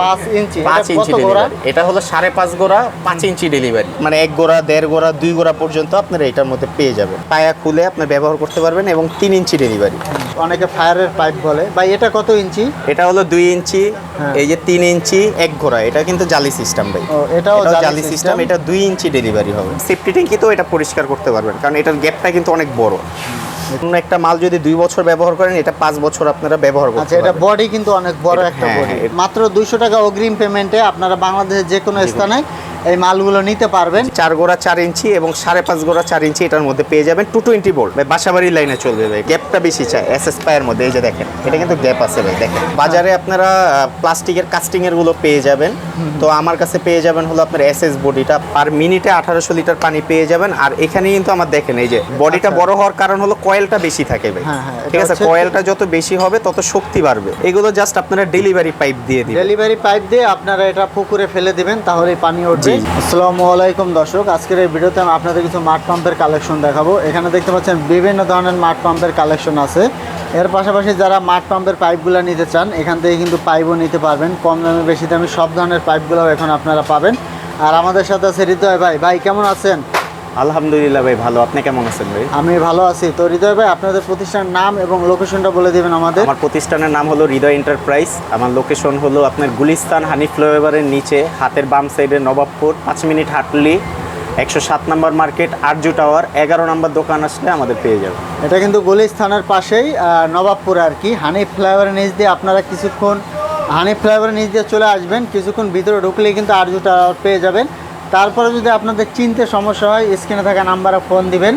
পাঁচ ইঞ্চি পাঁচ ইঞ্চি ডেলিভারি এটা হলো সাড়ে পাঁচ গোড়া পাঁচ ইঞ্চি ডেলিভারি মানে এক গোড়া দেড় গোড়া দুই গোড়া পর্যন্ত আপনারা এটার মধ্যে পেয়ে যাবেন। পায়া খুলে আপনি ব্যবহার করতে পারবেন এবং তিন ইঞ্চি ডেলিভারি অনেকে ফায়ারের পাইপ বলে। ভাই এটা কত ইঞ্চি? এটা হলো দুই ইঞ্চি হ্যাঁ। এই যে তিন ইঞ্চি এক ঘোড়া এটা কিন্তু জালি সিস্টেম ভাই। এটাও জালি সিস্টেম এটা দুই ইঞ্চি ডেলিভারি হবে। সেফটি ট্যাঙ্কি তো এটা পরিষ্কার করতে পারবেন কারণ এটার গ্যাপটা কিন্তু অনেক বড়। কোনো একটা মাল যদি দুই বছর ব্যবহার করেন এটা পাঁচ বছর আপনারা ব্যবহার করেন আচ্ছা এটা বডি কিন্তু অনেক বড় একটা হ্যাঁ, বডি হ্যাঁ, মাত্র দুইশো টাকা অগ্রিম পেমেন্টে আপনারা বাংলাদেশের যে কোনো স্থানে এই মালগুলো নিতে পারবেন চার গোড়া চার ইঞ্চি এবং সাড়ে পাঁচ গোড়া চার ইঞ্চি এটার মধ্যে পেয়ে যাবেন টু টোয়েন্টি বোল্ট। ভাই বাসাবাড়ির লাইনে চলবে ভাই গ্যাপটা বেশি চাই এস এস পায়ের মধ্যে এই যে দেখেন এটা কিন্তু গ্যাপ আছে ভাই দেখেন। বাজারে আপনারা প্লাস্টিকের কাস্টিং এরগুলো পেয়ে যাবেন। তো আমার কাছে পেয়ে যাবেন হলো আপনার এস এস বডিটা পার মিনিটে আঠারোশো লিটার পানি পেয়ে যাবেন। আর এখানে কিন্তু আমার দেখেন এই যে বডিটা আচ্ছা। বড় হওয়ার কারণ হলো কয়েলটা বেশি থাকে ভাই। হ্যাঁ, হ্যাঁ, ঠিক আছে কয়েলটা যত বেশি হবে তত শক্তি বাড়বে। এগুলো জাস্ট আপনারা ডেলিভারি পাইপ দিয়ে দিবেন। ডেলিভারি পাইপ দিয়ে আপনারা এটা পুকুরে ফেলে দিবেন তাহলে পানি উঠবে। জি। আসসালামু আলাইকুম দর্শক, আজকের এই ভিডিওতে আমি আপনাদের কিছু মাঠ পাম্পের কালেকশন দেখাবো। এখানে দেখতে পাচ্ছেন বিভিন্ন ধরনের মাঠ পাম্পের কালেকশন আছে। এর পাশাপাশি যারা মাঠ পাম্পের পাইপগুলো নিতে চান, এখান থেকে কিন্তু পাইপও নিতে পারবেন। কম দামে বেশি দামে সব ধরনের পাইপগুলোও এখন আপনারা পাবেন। আর আমাদের সাথে আছে হৃদয় ভাই। ভাই, কেমন আছেন? আলহামদুলিল্লাহ ভাই ভালো। আপনি কেমন আছেন ভাই? আমি ভালো আছি। তো হৃদয় ভাই আপনাদের প্রতিষ্ঠানের নাম এবং লোকেশনটা বলে দিবেন আমাদের। আমার প্রতিষ্ঠানের নাম হলো হৃদয় এন্টারপ্রাইজ। আমার লোকেশন হলো আপনার গুলিস্তান হানি ফ্লাইওভারের নিচে হাতের বাম সাইডে নবাবপুর পাঁচ মিনিট হাঁটলি একশো সাত নম্বর মার্কেট আরজু টাওয়ার এগারো নম্বর দোকান আসলে আমাদের পেয়ে যাবে এটা কিন্তু গুলিস্থানের পাশেই নবাবপুর আর কি। হানি ফ্লাইওভারের নিচ দিয়ে আপনারা কিছুক্ষণ হানি ফ্লাইওভারের নিচ দিয়ে চলে আসবেন। কিছুক্ষণ ভিতরে ঢুকলেই কিন্তু আরজু টাওয়ার পেয়ে যাবেন। তারপরে যদি আপনাদের চিনতে সমস্যা হয় স্ক্রিনে থাকা নাম্বারে ফোন দিবেন।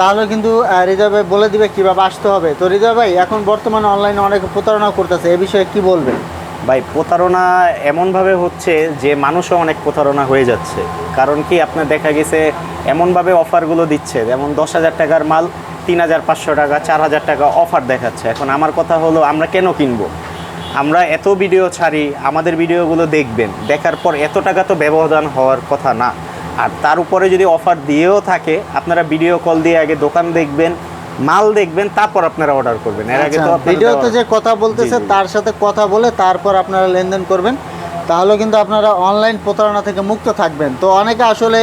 তাহলে কিন্তু হৃদয় ভাই বলে দিবে কীভাবে আসতে হবে। তো হৃদয় ভাই, এখন বর্তমানে অনলাইনে অনেক প্রতারণা করতেছে, এ বিষয়ে কি বলবেন? ভাই, প্রতারণা এমনভাবে হচ্ছে যে, মানুষও অনেক প্রতারণা হয়ে যাচ্ছে। কারণ কি, আপনার দেখা গেছে, এমনভাবে অফারগুলো দিচ্ছে, যেমন দশ হাজার টাকার মাল, তিন হাজার পাঁচশো টাকা, চার হাজার টাকা অফার দেখাচ্ছে। এখন আমার কথা হলো, আমরা কেন কিনবো? আমরা এত ভিডিও ছাড়ি আমাদের ভিডিওগুলো দেখবেন। দেখার পর এত টাকা তো ব্যবধান হওয়ার কথা না। আর তার উপরে যদি অফার দিয়েও থাকে আপনারা ভিডিও কল দিয়ে আগে দোকান দেখবেন মাল দেখবেন তারপর আপনারা অর্ডার করবেন। এর আগে তো আচ্ছা, ভিডিওতে যে কথা বলতেছে। তার সাথে কথা বলে তারপর আপনারা লেনদেন করবেন। তাহলে কিন্তু আপনারা অনলাইন প্রতারণা থেকে মুক্ত থাকবেন। তো অনেকে আসলে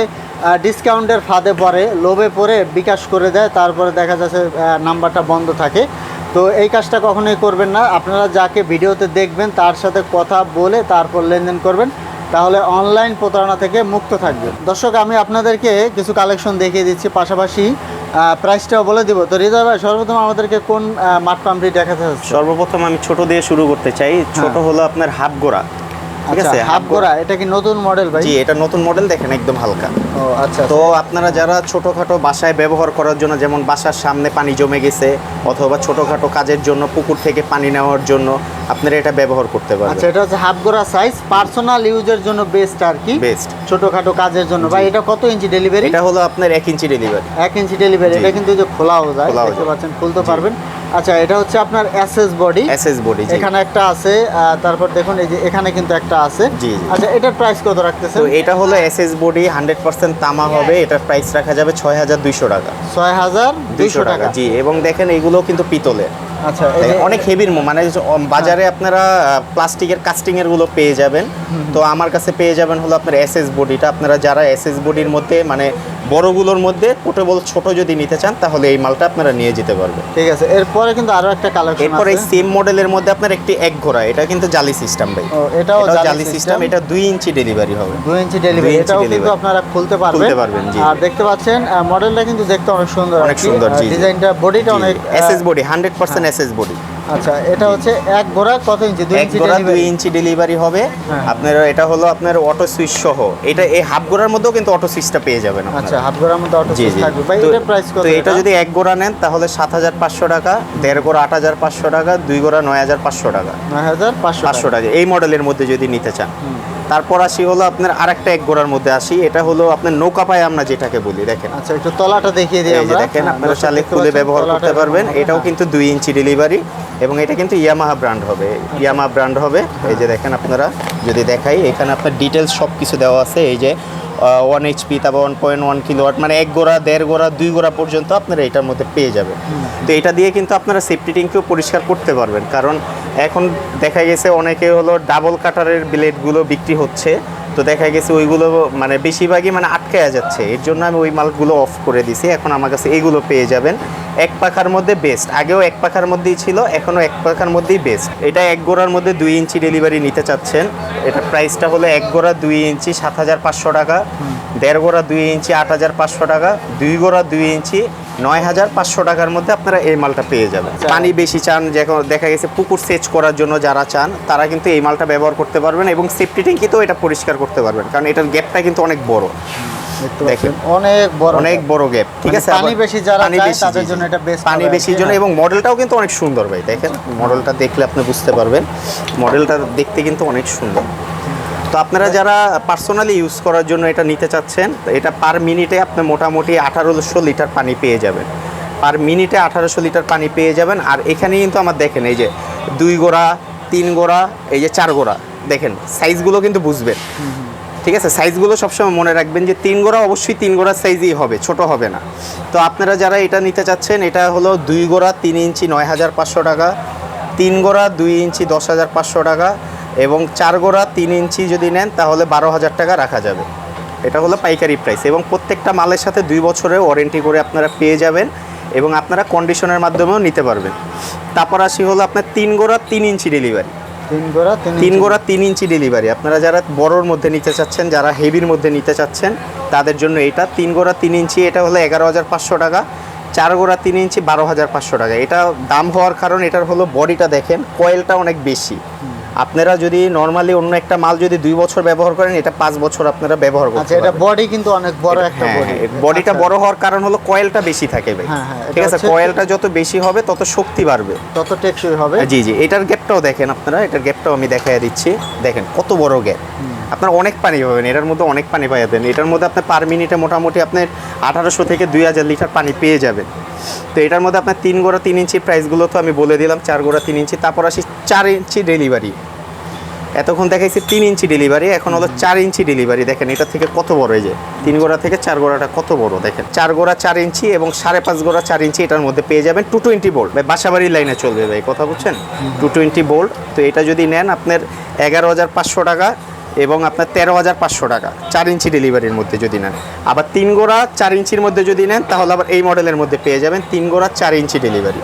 ডিসকাউন্টের ফাঁদে পড়ে লোভে পড়ে বিকাশ করে দেয় তারপরে দেখা যাচ্ছে নাম্বারটা বন্ধ থাকে। তো এই কাজটা কখনোই করবেন না। আপনারা যাকে ভিডিওতে দেখবেন তার সাথে কথা বলে তারপর লেনদেন করবেন। তাহলে অনলাইন প্রতারণা থেকে মুক্ত থাকবেন। দর্শক আমি আপনাদেরকে কিছু কালেকশন দেখিয়ে দিচ্ছি। পাশাপাশি প্রাইসটাও বলে দিব। তো হৃদয় ভাই সর্বপ্রথম আমাদেরকে কোন মাঠ পাম্পটি দেখাতে হচ্ছে সর্বপ্রথম আমি ছোট দিয়ে শুরু করতে চাই। ছোট হলো আপনার হাফ গোড়া ঠিক আচ্ছা আছে হাফ গোড়া এটা কি নতুন মডেল ভাই? জি এটা নতুন মডেল দেখেন একদম হালকা। ও আচ্ছা তো আপনারা যারা ছোটোখাটো বাসায় ব্যবহার করার জন্য যেমন বাসার সামনে পানি জমে গেছে অথবা ছোটোখাটো কাজের জন্য পুকুর থেকে পানি নেওয়ার জন্য আপনারা এটা ব্যবহার করতে আচ্ছা এটা হচ্ছে হাফ গোড়া সাইজ পার্সোনাল ইউজের জন্য বেস্ট আর কি? বেস্ট ছোটখাটো কাজের জন্য। ভাই এটা কত ইঞ্চি ডেলিভারি এটা হলো আপনার এক ইঞ্চি ডেলিভারি এক ইঞ্চি ডেলিভারি এটা কিন্তু যে খোলাও যায় দেখতে পাচ্ছেন খুলতে পারবেন। আচ্ছা এটা হচ্ছে আপনার এসএস বডি। এসএস বডি এখানে একটা আছে তারপর দেখুন এই যে এখানে কিন্তু একটা আছে। জি। আচ্ছা এটার প্রাইস কত রাখতেছেন? তো এটা হলো এসএস বডি হান্ড্রেড পার্সেন্ট তামা হবে এটার প্রাইস রাখা যাবে ছয় হাজার দুইশো টাকা। ছয় হাজার দুইশো টাকা। জি এবং দেখেন এগুলো কিন্তু পিতলের। আচ্ছা অনেক হেভির মানে বাজারে আপনারা প্লাস্টিকের কাস্টিং এরগুলো পেয়ে যাবেন। তো আমার কাছে পেয়ে যাবেন হলো আপনার এসএস বডিটা আপনারা যারা এসএস বডির মধ্যে মানে বড়গুলোর মধ্যে পোর্টেবল ছোট যদি নিতে চান তাহলে এই মালটা আপনারা নিয়ে যেতে পারবেন। ঠিক আছে এরপরে কিন্তু আরও একটা কালার এরপর এই সেম মডেলের মধ্যে আপনার একটি এক ঘোড়া। এটা কিন্তু জালি সিস্টেম ভাই। এটাও জালি সিস্টেম এটা দুই ইঞ্চি ডেলিভারি হবে। দুই ইঞ্চি ডেলিভারি এটাও কিন্তু আপনারা খুলতে পারবেন। খুলতে পারবেন, জি। আর দেখতে পাচ্ছেন মডেলটা কিন্তু দেখতে অনেক সুন্দর অনেক সুন্দর। ডিজাইনটা বডিটা অনেক SS body hundred percent SS body. আচ্ছা এটা হচ্ছে এক গোড়া কত ইঞ্চি? দুই ইঞ্চি গোড়া দুই ইঞ্চি ডেলিভারি হবে। হ্যাঁ। আপনার এটা হলো আপনার অটো সুইচ সহ। এটা এই হাফ গোড়ার মধ্যেও কিন্তু অটো সুইচটা পেয়ে যাবেন। আচ্ছা হাফ ঘোড়ার মধ্যে অটো জি থাকবে। ভাই এটা প্রাইস কত তো এটা? যদি এক গোড়া নেন তাহলে সাত হাজার পাঁচশো টাকা দেড় গোড়া আট হাজার পাঁচশো টাকা দুই গোড়া নয় হাজার পাঁচশো টাকা। নয় হাজার পাঁচশো টাকা। এই মডেলের মধ্যে যদি নিতে চান। তারপর আসি হলো আপনার আরেকটা এক গোড়ার মধ্যে আসি এটা হলো আপনার নৌকা পায় আমরা যেটাকে বলি দেখেন। আচ্ছা একটু তলাটা দেখিয়ে দিই আমরা। দেখেন হ্যাঁ, আপনারা চালে খুলে ব্যবহার করতে পারবেন। এটাও। কিন্তু দুই ইঞ্চি ডেলিভারি এবং এটা কিন্তু ইয়ামাহা ব্র্যান্ড হবে। ইয়ামাহা ব্র্যান্ড হবে। এই যে দেখেন আপনারা যদি দেখাই এখানে আপনার ডিটেলস সব কিছু দেওয়া আছে। এই যে ওয়ান এইচপি তারপর one point one kilowatt মানে এক গোড়া দেড় গোড়া দুই গোড়া পর্যন্ত আপনারা এটার মধ্যে পেয়ে যাবেন। তো এটা দিয়ে কিন্তু আপনারা সেফটি ট্যাঙ্কিও পরিষ্কার করতে পারবেন। কারণ এখন দেখা গেছে অনেকে হলো ডাবল কাটারের ব্লেডগুলো বিক্রি হচ্ছে। তো দেখা গেছে ওইগুলো মানে বেশিরভাগই মানে আটকায়া যাচ্ছে। এর জন্য আমি ওই মালগুলো অফ করে দিছি। এখন আমার কাছে এইগুলো পেয়ে যাবেন। এক পাখার মধ্যে বেস্ট আগেও এক পাখার মধ্যেই ছিল, এখনও এক পাখার মধ্যেই বেস্ট এটা এক গোড়ার মধ্যে দুই ইঞ্চি ডেলিভারি নিতে চাচ্ছেন। এটা প্রাইসটা হলো এক গোড়া দুই ইঞ্চি সাত হাজার পাঁচশো টাকা, দেড় গোড়া দুই ইঞ্চি আট হাজার পাঁচশো টাকা, দুই গোড়া দুই ইঞ্চি নয় হাজার পাঁচশো টাকার মধ্যে আপনারা এই মালটা পেয়ে যাবেন। পানি বেশি চান যখন দেখা গেছে পুকুর সেচ করার জন্য যারা চান তারা কিন্তু এই মালটা ব্যবহার করতে পারবেন এবং সেফটি ট্যাঙ্কিতেও এটা পরিষ্কার করতে পারবেন কারণ এটার গ্যাপটা কিন্তু অনেক বড়। দেখেন। অনেক বড় অনেক বড় গ্যাপ ঠিক মানে আছে? পানি বেশি যারা পানি বেশি, তাদের। জন্য এটা best পানি বেশির জন্য। এবং মডেলটাও কিন্তু অনেক সুন্দর ভাই দেখেন? মডেলটা দেখলে আপনি বুঝতে পারবেন মডেলটা দেখতে কিন্তু অনেক সুন্দর। তো আপনারা যারা পার্সোনালি ইউজ করার জন্য এটা নিতে চাচ্ছেন এটা পার মিনিটে আপনি মোটামুটি আঠারোশো লিটার পানি পেয়ে যাবেন। পার মিনিটে আঠারোশো লিটার পানি পেয়ে যাবেন, আর এখানে কিন্তু আমার দেখেন, এই যে দুই গোড়া, তিন গোড়া, এই যে চার গোড়া, দেখেন সাইজগুলো কিন্তু বুঝবেন। ঠিক আছে? সাইজগুলো সবসময় মনে রাখবেন যে তিন গোড়া অবশ্যই তিন গোড়ার সাইজই হবে, ছোট হবে না। তো আপনারা যারা এটা নিতে চাচ্ছেন, এটা হলো দুই গোড়া, তিন ইঞ্চি নয় হাজার পাঁচশো টাকা, তিন গোড়া, দুই ইঞ্চি দশ হাজার পাঁচশো টাকা এবং চার গোড়া তিন ইঞ্চি যদি নেন তাহলে বারো হাজার টাকা রাখা যাবে। এটা হলো পাইকারি প্রাইস এবং প্রত্যেকটা মালের সাথে দুই বছরের ওয়ারেন্টি করে আপনারা পেয়ে যাবেন এবং আপনারা কন্ডিশনের মাধ্যমেও নিতে পারবেন। তারপর আসি হলো আপনার তিন গোড়া তিন ইঞ্চি ডেলিভারি তিন গোড়া তিন তিন গোড়া তিন ইঞ্চি ডেলিভারি আপনারা যারা বড়োর মধ্যে নিতে চাচ্ছেন যারা হেভির মধ্যে নিতে চাচ্ছেন তাদের জন্য এটা তিন গোড়া তিন ইঞ্চি এটা হলো এগারো হাজার পাঁচশো টাকা। চার গোড়া তিন ইঞ্চি বারো হাজার পাঁচশো টাকা। এটা দাম হওয়ার কারণ এটার হলো বডিটা দেখেন কয়েলটা অনেক বেশি। আপনারা যদি নর্মালি অন্য একটা মাল যদি দুই বছর ব্যবহার করেন এটা পাঁচ বছর আপনারা ব্যবহার আচ্ছা এটা বডি কিন্তু অনেক বড় একটা হ্যাঁ, বডি হ্যাঁ, বডিটা বড় হওয়ার কারণ হলো কয়েলটা বেশি থাকে ভাই। হ্যাঁ, হ্যাঁ, ঠিক আছে কয়েলটা যত বেশি হবে তত শক্তি বাড়বে। তত টেকসই হবে। জি জি এটার গ্যাপটাও দেখেন আপনারা এটার গ্যাপটাও আমি দেখাই দিচ্ছি। দেখেন কত বড় গ্যাপ আপনার অনেক পানি পাবেন এটার মধ্যে অনেক পানি পাই যাবেন এটার মধ্যে আপনার পার মিনিটে মোটামুটি আপনার আঠারোশো থেকে দুই হাজার লিটার পানি পেয়ে যাবেন। তো এটার মধ্যে আপনার তিন গোড়া তিন ইঞ্চি প্রাইসগুলো তো আমি বলে দিলাম, চার গোড়া তিন ইঞ্চি, তারপর আসি চার ইঞ্চি ডেলিভারি এতক্ষণ দেখাইছি তিন ইঞ্চি ডেলিভারি এখন হলো চার ইঞ্চি ডেলিভারি দেখেন, এটা থেকে কত বড় এই যে? তিন গোড়া থেকে চার গোড়াটা কত বড়? দেখেন, চার গোড়া চার ইঞ্চি এবং সাড়ে পাঁচ গোড়া চার ইঞ্চি এটার মধ্যে পেয়ে যাবেন টু টোয়েন্টি বোল্ট ভাই, বাসাবাড়ির লাইনে চলবে ভাই কথা বুঝছেন? টু টোয়েন্টি বোল্ট তো এটা যদি নেন আপনার এগারো হাজার পাঁচশো টাকা এবং আপনার তেরো হাজার পাঁচশো টাকা চার ইঞ্চি ডেলিভারির মধ্যে যদি নেন। আবার তিন গোড়া চার ইঞ্চির মধ্যে যদি নেন তাহলে আবার এই মডেলের মধ্যে পেয়ে যাবেন তিন গোড়া চার ইঞ্চি ডেলিভারি।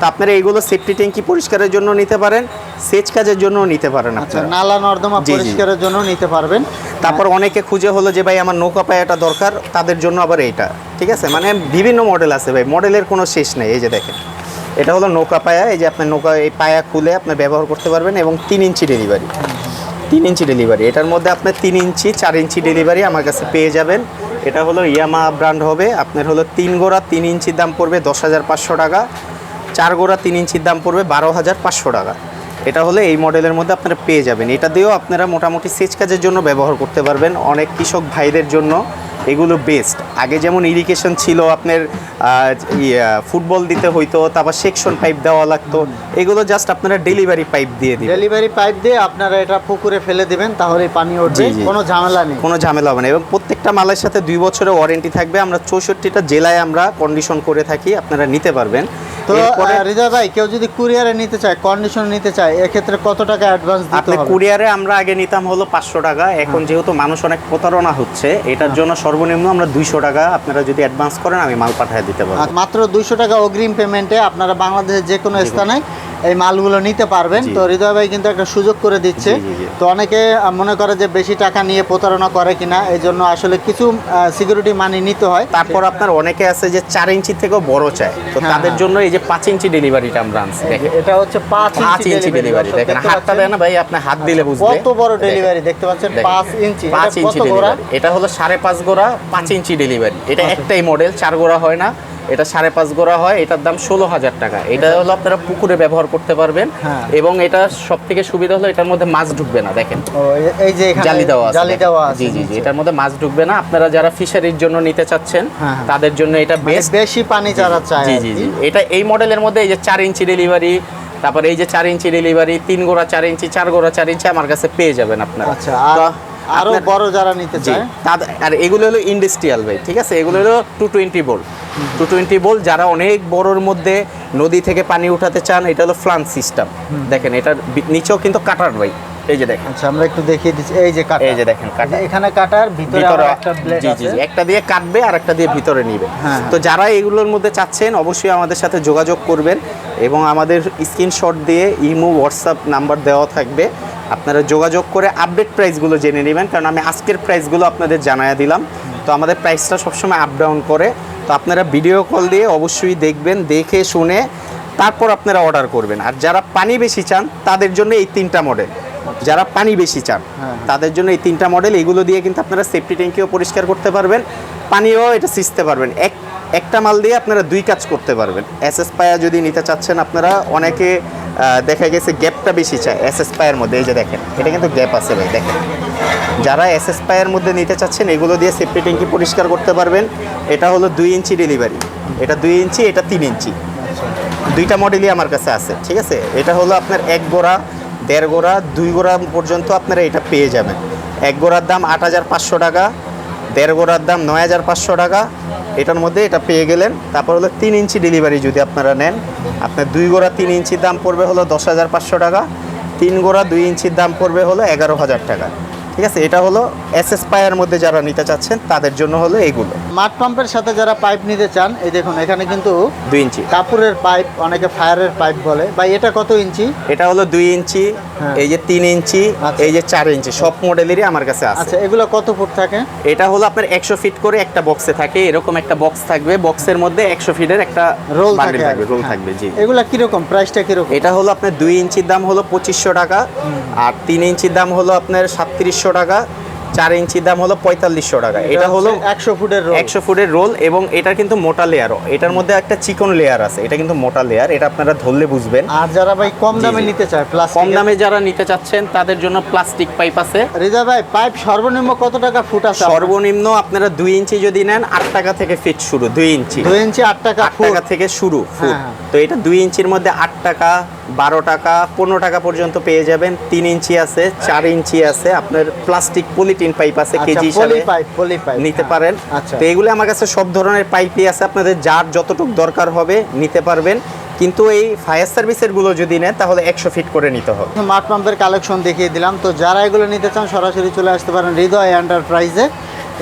তো আপনারা এইগুলো সেফটি ট্যাঙ্কি পরিষ্কারের জন্য নিতে পারেন সেচ কাজের জন্য নিতে পারেন আচ্ছা আপনারা। নালা নর্দমা। পরিষ্কারের জন্য নিতে পারবেন। তারপর অনেকে খুঁজে হলো যে ভাই আমার নৌকা পায়াটা দরকার তাদের জন্য আবার এইটা। ঠিক আছে? মানে বিভিন্ন মডেল আছে ভাই মডেলের কোনো শেষ নেই এই যে দেখেন। এটা হলো নৌকা পায়া এই যে আপনার নৌকা এই পায়া খুলে আপনি ব্যবহার করতে পারবেন এবং তিন ইঞ্চি ডেলিভারি। তিন ইঞ্চি ডেলিভারি এটার মধ্যে আপনার তিন ইঞ্চি, চার ইঞ্চি ডেলিভারি আমার কাছে পেয়ে যাবেন। এটা হলো ইয়ামা ব্র্যান্ড হবে। আপনার হলো তিন গোড়া তিন ইঞ্চির দাম পড়বে দশ হাজার পাঁচশো টাকা। চার গোড়া তিন ইঞ্চির দাম পড়বে বারো হাজার পাঁচশো টাকা। এটা হলে এই মডেলের মধ্যে আপনারা পেয়ে যাবেন। এটা দিয়েও আপনারা মোটামুটি সেচ কাজের জন্য ব্যবহার করতে পারবেন অনেক কৃষক ভাইদের জন্য। এগুলো বেস্ট আগে যেমন ইরিগেশন ছিল আপনার ফুটবল দিতে হইতো তারপর সেকশন পাইপ দেওয়া লাগতো। এগুলো জাস্ট আপনারা ডেলিভারি পাইপ দিয়ে দিবেন। ডেলিভারি পাইপ দিয়ে আপনারা এটা পুকুরে ফেলে দিবেন তাহলে পানি উঠবে জি। কোনো ঝামেলা নেই। কোনো ঝামেলা হবে না। এবং প্রত্যেকটা মালের সাথে দুই বছরের ওয়ারেন্টি থাকবে। আমরা চৌষট্টিটা জেলায় আমরা কন্ডিশন করে থাকি আপনারা নিতে পারবেন। তো হৃদয় ভাই কেউ যদি কুরিয়ারে নিতে চায় কন্ডিশন নিতে চায় এক্ষেত্রে কত টাকা অ্যাডভান্স দিতে আপনি কুরিয়ারে আমরা আগে নিতাম হলো পাঁচশো টাকা। এখন যেহেতু মানুষ অনেক প্রতারণা হচ্ছে এটার জন্য সর্বনিম্ন আমরা দুইশো টাকা আপনারা যদি অ্যাডভান্স করেন আমি মাল পাঠিয়ে দিতে পারব। মাত্র দুইশো টাকা অগ্রিম পেমেন্টে আপনারা বাংলাদেশের যে কোনো স্থানে এই মালগুলো নিতে পারবেন। তো হৃদয় ভাই কিন্তু একটা সুযোগ করে দিচ্ছে। তো অনেকে মনে করে যে বেশি টাকা নিয়ে প্রতারণা করে কিনা এই জন্য আসলে কিছু সিকিউরিটি মানি নিতে হয়। তারপর আপনার অনেকে আছে যে চার ইঞ্চি থেকেও বড় চায়। তো হ্যাঁ, তাদের হ্যাঁ। জন্য এই যে পাঁচ ইঞ্চি ডেলিভারিটা আমরা আনছি এটা হচ্ছে পাঁচ ইঞ্চি ডেলিভারি দেখেন। হাতটা দেয় না ভাই আপনি হাত দিলে বুঝবে কত বড় ডেলিভারি দেখতে পাচ্ছেন? পাঁচ ইঞ্চি পাঁচ ইঞ্চি ডেলিভারি এটা হলো সাড়ে পাঁচ গোড়া পাঁচ ইঞ্চি ডেলিভারি এটা একটাই মডেল চার গোড়া হয় না। এটা সাড়ে পাঁচ গোড়া হয় এটার দাম ষোলো হাজার টাকা। এটা হলো আপনারা পুকুরে ব্যবহার করতে পারবেন হ্যাঁ। এবং এটা সব থেকে সুবিধা হলো এটার মধ্যে মাছ ঢুকবে না দেখেন। এই যে জালি দেওয়া জালি দেওয়া জি জি জি এটার মধ্যে মাছ ঢুকবে না। আপনারা যারা ফিশারির জন্য নিতে চাচ্ছেন হ্যাঁ, হ্যাঁ। তাদের জন্য এটা মানে বেস্ট বেশি পানি যারা চায় জি জি জি। এটা এই মডেলের মধ্যে এই যে চার ইঞ্চি ডেলিভারি তারপরে এই যে চার ইঞ্চি ডেলিভারি তিন গোড়া চার ইঞ্চি চার গোড়া চার ইঞ্চি আমার কাছে পেয়ে যাবেন আপনারা। আচ্ছা আর বড় যারা নিতে চায়। আর এগুলো হলো ইন্ডাস্ট্রিয়াল ভাই ঠিক আছে? এগুলো হলো two twenty bolt two twenty bolt যারা অনেক বড়োর মধ্যে নদী থেকে পানি উঠাতে চান এটা হলো ফ্লান সিস্টেম দেখেন এটার নিচেও কিন্তু কাটার ভাই। এই যে দেখেন। আচ্ছা আমরা একটু দেখিয়ে দিচ্ছি। এই যে কাটা এই যে দেখেন কাটা এখানে কাটার ভিতরে একটা ব্লেড জি জি আছে। একটা দিয়ে কাটবে আর একটা দিয়ে ভিতরে নিবে। হ্যাঁ। তো যারা এগুলোর মধ্যে চাচ্ছেন অবশ্যই আমাদের সাথে যোগাযোগ করবেন। এবং আমাদের স্ক্রিনশট দিয়ে ইমো হোয়াটসঅ্যাপ নাম্বার দেওয়া থাকবে। আপনারা যোগাযোগ করে আপডেট প্রাইসগুলো জেনে নেবেন কারণ আমি আজকের প্রাইসগুলো আপনাদের জানায়া দিলাম। তো আমাদের প্রাইসটা সবসময় আপ ডাউন করে। তো আপনারা ভিডিও কল দিয়ে অবশ্যই দেখবেন দেখে শুনে তারপর আপনারা অর্ডার করবেন। আর যারা পানি বেশি চান তাদের জন্য এই তিনটা মডেল যারা পানি বেশি চান হ্যাঁ। তাদের জন্য এই তিনটা মডেল এগুলো দিয়ে কিন্তু আপনারা সেফটি ট্যাঙ্কিও পরিষ্কার করতে পারবেন পানিও এটা সিঁচতে পারবেন। এক একটা মাল দিয়ে আপনারা দুই কাজ করতে পারবেন। এস এস পায়া যদি নিতে চাচ্ছেন আপনারা, অনেকে দেখা গেছে গ্যাপটা বেশি চায় এস এস পায়ের মধ্যে। এই যে দেখেন, এটা কিন্তু গ্যাপ আছে ভাই, দেখেন। যারা এস এস পায়ের মধ্যে নিতে চাচ্ছেন, এগুলো দিয়ে সেফটি ট্যাঙ্কি পরিষ্কার করতে পারবেন। এটা হলো দুই ইঞ্চি ডেলিভারি এটা দুই ইঞ্চি, এটা তিন ইঞ্চি। দুইটা মডেলই আমার কাছে আছে, ঠিক আছে? এটা হলো আপনার এক গোড়া, দেড় গোড়া, দুই গোড়া পর্যন্ত আপনারা এটা পেয়ে যাবেন। এক গোড়ার দাম আট হাজার পাঁচশো টাকা দেড় গোড়ার দাম নয় হাজার পাঁচশো টাকা। এটার মধ্যে এটা পেয়ে গেলেন। তারপর হলো তিন ইঞ্চি ডেলিভারি যদি আপনারা নেন। আপনার দুই গোড়া তিন ইঞ্চির দাম পড়বে হলো দশ হাজার পাঁচশো টাকা। তিন গোড়া দুই ইঞ্চির দাম পড়বে হলো এগারো হাজার টাকা। ঠিক আছে? এটা হলো এস এস পায়ের মধ্যে যারা নিতে চাচ্ছেন তাদের জন্য হলো এইগুলো মাঠ পাম্পের সাথে যারা পাইপ নিতে চান এই দেখুন এখানে কিন্তু দুই ইঞ্চি। কাপড়ের পাইপ অনেকে ফায়ারের পাইপ বলে। ভাই এটা কত ইঞ্চি? এটা হলো দুই ইঞ্চি হ্যাঁ। এই যে তিন ইঞ্চি আচ্ছা। এই যে চার ইঞ্চি সব মডেলেরই আমার কাছে আছে। আচ্ছা এগুলো কত ফুট থাকে? এটা হলো আপনার একশো ফিট করে একটা বক্সে থাকে এরকম একটা বক্স থাকবে। বক্সের মধ্যে একশো ফিটের একটা রোল থাকবে রোল হ্যাঁ। থাকবে জি। এগুলো কীরকম? প্রাইসটা কীরকম? এটা হলো আপনার দুই ইঞ্চির দাম হলো পঁচিশশো টাকা আর তিন ইঞ্চির দাম হলো আপনার সাতত্রিশশো টাকা চার ইঞ্চির দাম হলো পঁয়তাল্লিশশো টাকা। এটা হলো একশো ফুটের একশো ফুটের রোল এবং এটা কিন্তু মোটা লেয়ারও এটার মধ্যে একটা চিকন লেয়ার আছে। এটা কিন্তু মোটা লেয়ার এটা আপনারা ধরলে বুঝবেন। আর যারা ভাই কম দামে নিতে চায় প্লাস কম দামে যারা নিতে চাচ্ছেন তাদের জন্য প্লাস্টিক পাইপ আছে। রিজা ভাই পাইপ সর্বনিম্ন কত টাকা ফুট আছে সর্বনিম্ন আপনারা দুই ইঞ্চি যদি নেন আট টাকা থেকে ফিট শুরু দুই ইঞ্চি। দুই ইঞ্চি আট টাকা আট টাকা থেকে শুরু ফুট। হ্যাঁ। তো এটা দুই ইঞ্চির মধ্যে আট টাকা বারো টাকা পনেরো টাকা পর্যন্ত পেয়ে যাবেন। তিন ইঞ্চি আছে চার ইঞ্চি আছে। আপনার প্লাস্টিক পলিটিন পাইপ আছে আচ্ছা, কেজি হিসাবে নিতে হ্যাঁ। পারেন। আচ্ছা। তো এগুলো আমার কাছে সব ধরনের পাইপই আছে। আপনাদের যার যতটুকু দরকার হবে নিতে পারবেন। কিন্তু এই ফায়ার সার্ভিসেরগুলো যদি নেন তাহলে একশো ফিট করে নিতে হবে। মাঠ পাম্পের কালেকশন দেখিয়ে দিলাম। তো যারা এগুলো নিতে চান সরাসরি চলে আসতে পারেন হৃদয় এন্টারপ্রাইজে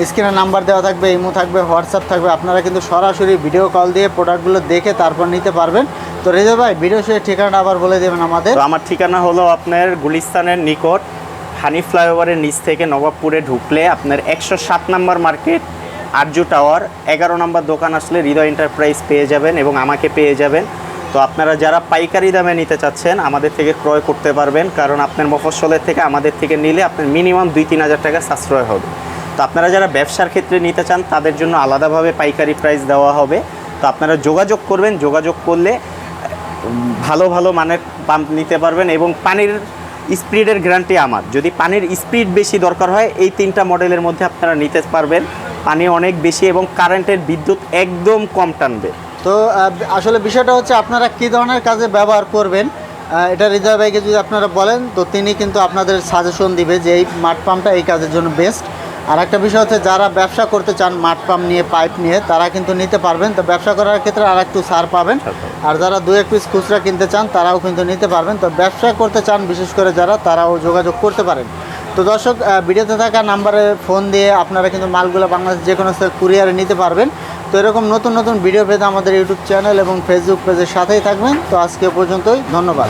স্ক্রিনে নাম্বার দেওয়া থাকবে ইমো থাকবে হোয়াটসঅ্যাপ থাকবে। আপনারা কিন্তু সরাসরি ভিডিও কল দিয়ে প্রোডাক্টগুলো দেখে তারপর নিতে পারবেন। তো হৃদয় ভাই ভিডিও শেষে ঠিকানাটা আবার বলে দেবেন আমাদের। আমার ঠিকানা হলো আপনার গুলিস্তানের নিকট হানি ফ্লাইওভারের নিচ থেকে নবাবপুরে ঢুকলে আপনার একশো সাত নম্বর মার্কেট, আরজু টাওয়ার, এগারো নম্বর দোকান আসলে হৃদয় এন্টারপ্রাইজ পেয়ে যাবেন এবং আমাকে পেয়ে যাবেন। তো আপনারা যারা পাইকারি দামে নিতে চাচ্ছেন, আমাদের থেকে ক্রয় করতে পারবেন, কারণ আপনার মফস্বলের থেকে, আমাদের থেকে নিলে আপনার মিনিমাম দুই তিন হাজার টাকা সাশ্রয় হবে। তো আপনারা যারা ব্যবসার ক্ষেত্রে নিতে চান, তাদের জন্য আলাদাভাবে পাইকারি প্রাইস দেওয়া হবে। তো আপনারা যোগাযোগ করবেন, যোগাযোগ করলে ভালো ভালো মানের পাম্প নিতে পারবেন এবং পানির স্পিডের গ্যারান্টি আমার। যদি পানির স্পিড বেশি দরকার হয়, এই তিনটা মডেলের মধ্যে আপনারা নিতে পারবেন। পানি অনেক বেশি এবং কারেন্টের বিদ্যুৎ একদম কম টানবে। তো আসলে বিষয়টা হচ্ছে আপনারা কী ধরনের কাজে ব্যবহার করবেন? এটা হৃদয় ভাইকে যদি আপনারা বলেন, তো তিনি কিন্তু আপনাদের সাজেশন দিবে যে এই মাঠ পাম্পটা এই কাজের জন্য বেস্ট আর একটা বিষয় হচ্ছে যারা ব্যবসা করতে চান মাঠ পাম্প নিয়ে পাইপ নিয়ে তারা কিন্তু নিতে পারবেন। তো ব্যবসা করার ক্ষেত্রে আর একটু ছাড় পাবেন। আর যারা দু এক পিস খুচরা কিনতে চান তারাও কিন্তু নিতে পারবেন। তো ব্যবসা করতে চান বিশেষ করে যারা তারাও যোগাযোগ করতে পারেন। তো দর্শক ভিডিওতে থাকা নাম্বারে ফোন দিয়ে আপনারা কিন্তু মালগুলো বাংলাদেশ যে কোনো কুরিয়ারে নিতে পারবেন। তো এরকম নতুন নতুন ভিডিও পেতে আমাদের ইউটিউব চ্যানেল এবং ফেসবুক পেজের সাথেই থাকবেন। তো আজকে পর্যন্তই ধন্যবাদ।